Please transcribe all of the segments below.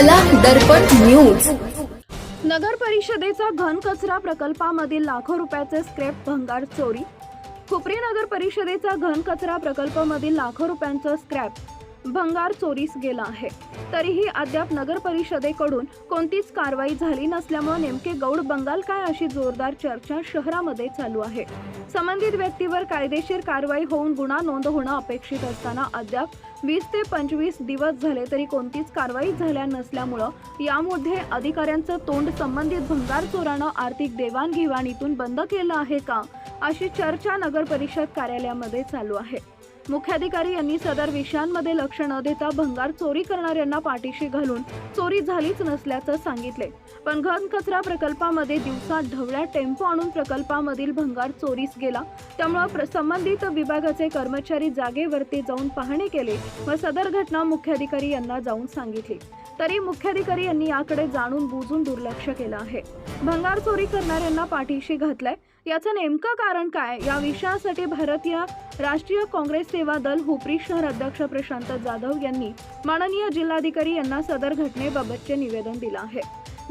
कला दर्पण न्यूज नगर परिषदेचा घनकचरा प्रकल्पामधील लाखो रुपयाचे स्क्रॅप भंगार चोरी. खुपरी नगर परिषदेचा घनकचरा प्रकल्पामधील लाखो रुपयांचा स्क्रॅप भंगार चोरीस गेला आहे. तरीही अद्याप नगर परिषदेकडून कोणतीच कारवाई झाली नसल्यामुळे नेमके गौड बंगाल काय अशी जोरदार चर्चा शहरामध्ये चालू आहे? संबंधित व्यक्तीवर कायदेशीर कारवाई होऊन गुन्हा नोंद होणं अपेक्षित असताना अद्याप वीस ते पंचवीस दिवस झाले तरी कोणतीच कारवाई झाल्या नसल्यामुळं यामध्ये अधिकाऱ्यांचं तोंड संबंधित भंगार चोरानं आर्थिक देवाणघेवाणीतून बंद केलं आहे का? अशी चर्चा नगर परिषद कार्यालयामध्ये चालू आहे. मुख्याधिकारी यांनी सदर विषयांमध्ये लक्ष न देता भंगार चोरी करणाऱ्यांना पाठीशी घालून चोरी झालीच नसल्याचं सांगितले. पण घन कचरा प्रकल्पामध्ये दिवसा ढवळ्या टेम्पो आणून प्रकल्पामधील भंगार चोरीस गेला. त्यामुळे प्र- संबंधित विभागाचे कर्मचारी जागेवरती जाऊन पाहणी केली व सदर घटना मुख्याधिकारी यांना जाऊन सांगितली. तरी मुख्याधिकारी यांनी याकडे जाणून बुजून दुर्लक्ष केलं आहे. भंगार चोरी करणाऱ्यांना पाठीशी घातलंय. याचं नेमकं कारण काय? या विषयासाठी भारतीय राष्ट्रीय काँग्रेस सेवा दल हुपरी शहर अध्यक्ष प्रशांत जाधव यांनी माननीय जिल्हाधिकारी यांना सदर घटनेबाबतचे निवेदन दिलं आहे.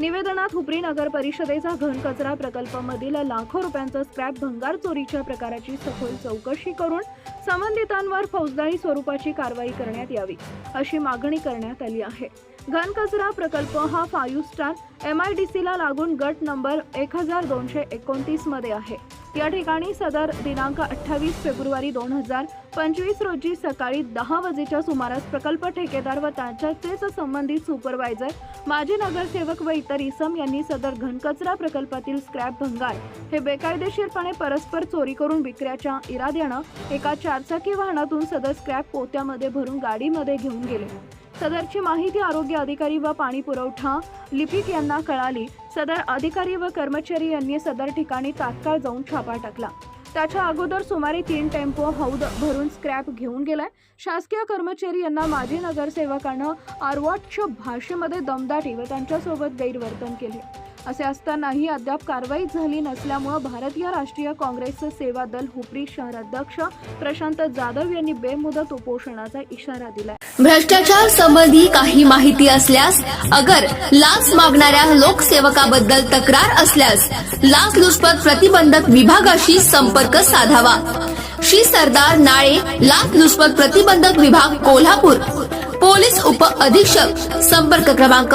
निवेदनात हुपरी नगर परिषदेचा घनकचरा प्रकल्पामधील लाखो रुपयांचा स्क्रॅप भंगार चोरीच्या प्रकाराची सखोल चौकशी करून संबंधितांवर फौजदारी स्वरूपाची कारवाई करण्यात यावी अशी मागणी करण्यात आली आहे. घनकचरा प्रकल्प हा five star M I D सीला लागून गट नंबर एक हजार दोनशे एकोणतीसमध्ये आहे. या ठिकाणी सदर दिनांक अठ्ठावीस फेब्रुवारी दोन हजार पंचवीस रोजी सकाळी दहा वाजेच्या सुमारास प्रकल्प ठेकेदार व त्यांच्याचेच संबंधित सुपरवायझर माजी नगरसेवक व इतर इसम यांनी सदर घनकचरा प्रकल्पातील स्क्रॅप भंगार हे बेकायदेशीरपणे परस्पर चोरी करून विक्र्याच्या इराद्यानं एका चारचाकी वाहनातून सदर स्क्रॅप पोत्यामध्ये भरून गाडीमध्ये घेऊन गेले. सदरची माहिती आरोग्य अधिकारी व पाणी पुरवठा लिपिक यांना कळाली. सदर अधिकारी व कर्मचारी यांनी सदर ठिकाणी तात्काळ जाऊन छापा टाकला. त्याच्या अगोदर सुमारे तीन टेम्पो हौद भरून स्क्रॅप घेऊन गेलाय. शासकीय कर्मचारी यांना माजी नगरसेवकानं अर्वाच्य भाषेमध्ये दमदाटी व त्यांच्यासोबत गैरवर्तन केले. असे असतानाही अद्याप कारवाई झाली नसल्यामुळं भारतीय राष्ट्रीय काँग्रेसचे सेवा दल हुपरी शहराध्यक्ष प्रशांत जाधव यांनी बेमुदत उपोषणाचा इशारा दिलाय. भ्रष्टाचार संबंधी काही माहिती असल्यास अगर लाच मागणाऱ्या लोकसेवकाबद्दल तक्रार असल्यास लाचलुचपत प्रतिबंधक विभागाशी संपर्क साधावा. श्री सरदार नाळे लाचलुचपत प्रतिबंधक विभाग कोल्हापूर. पोलीस उप अधीक्षक संपर्क क्रमांक